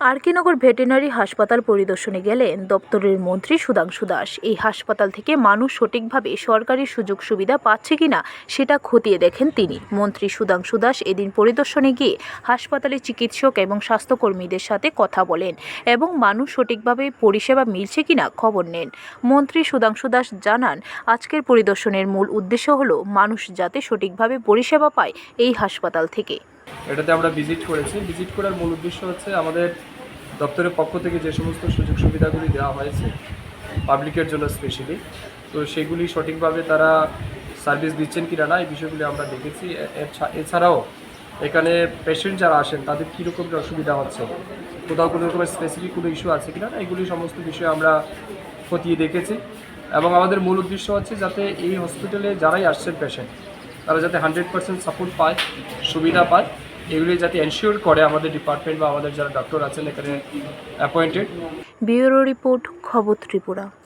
আরকিনগর veterinary হাসপাতাল পরিদর্শনে গেলেন দপ্তরের মন্ত্রী সুধাংশু দাস। এই হাসপাতাল থেকে মানুষ সঠিকভাবে সরকারি সুযোগ সুবিধা পাচ্ছে কিনা সেটা খতিয়ে দেখেন তিনি। মন্ত্রী সুধাংশু দাস এদিন পরিদর্শনে গিয়ে হাসপাতালে চিকিৎসক এবং স্বাস্থ্যকর্মীদের সাথে কথা বলেন এবং মানুষ সঠিকভাবে পরিষেবা মিলছে কিনা খবর নেন। মন্ত্রী সুধাংশু দাস জানান, আজকের পরিদর্শনের মূল উদ্দেশ্য হলো মানুষ যাতে সঠিকভাবে পরিষেবা পায় এই হাসপাতাল থেকে। এটাতে আমরা ভিজিট করেছি। ভিজিট করার মূল উদ্দেশ্য হচ্ছে আমাদের দপ্তরের পক্ষ থেকে যে সমস্ত সুযোগ সুবিধাগুলি দেওয়া হয়েছে পাবলিকের জন্য স্পেশালি তো সেগুলি সঠিকভাবে তারা সার্ভিস দিচ্ছেন কি না, এই বিষয়গুলি আমরা দেখেছি। এছাড়াও এখানে পেশেন্ট যারা আসেন, তাদের কীরকম অসুবিধা হচ্ছে, কোথাও কোনো রকমের স্পেসিফিক কোনো ইস্যু আছে কিনা এগুলি সমস্ত বিষয়ে আমরা খতিয়ে দেখেছি। এবং আমাদের মূল উদ্দেশ্য হচ্ছে যাতে এই হসপিটালে যারাই আসছেন পেশেন্ট তারা যাতে হান্ড্রেড পার্সেন্ট সাপোর্ট পায়, সুবিধা পায়। এগুলি যাতে এনশিওর করে আমাদের ডিপার্টমেন্ট বা আমাদের যারা ডক্টর আছেন এখানে অ্যাপয়েন্টেড ব্যুরো রিপোর্ট খবর ত্রিপুরা।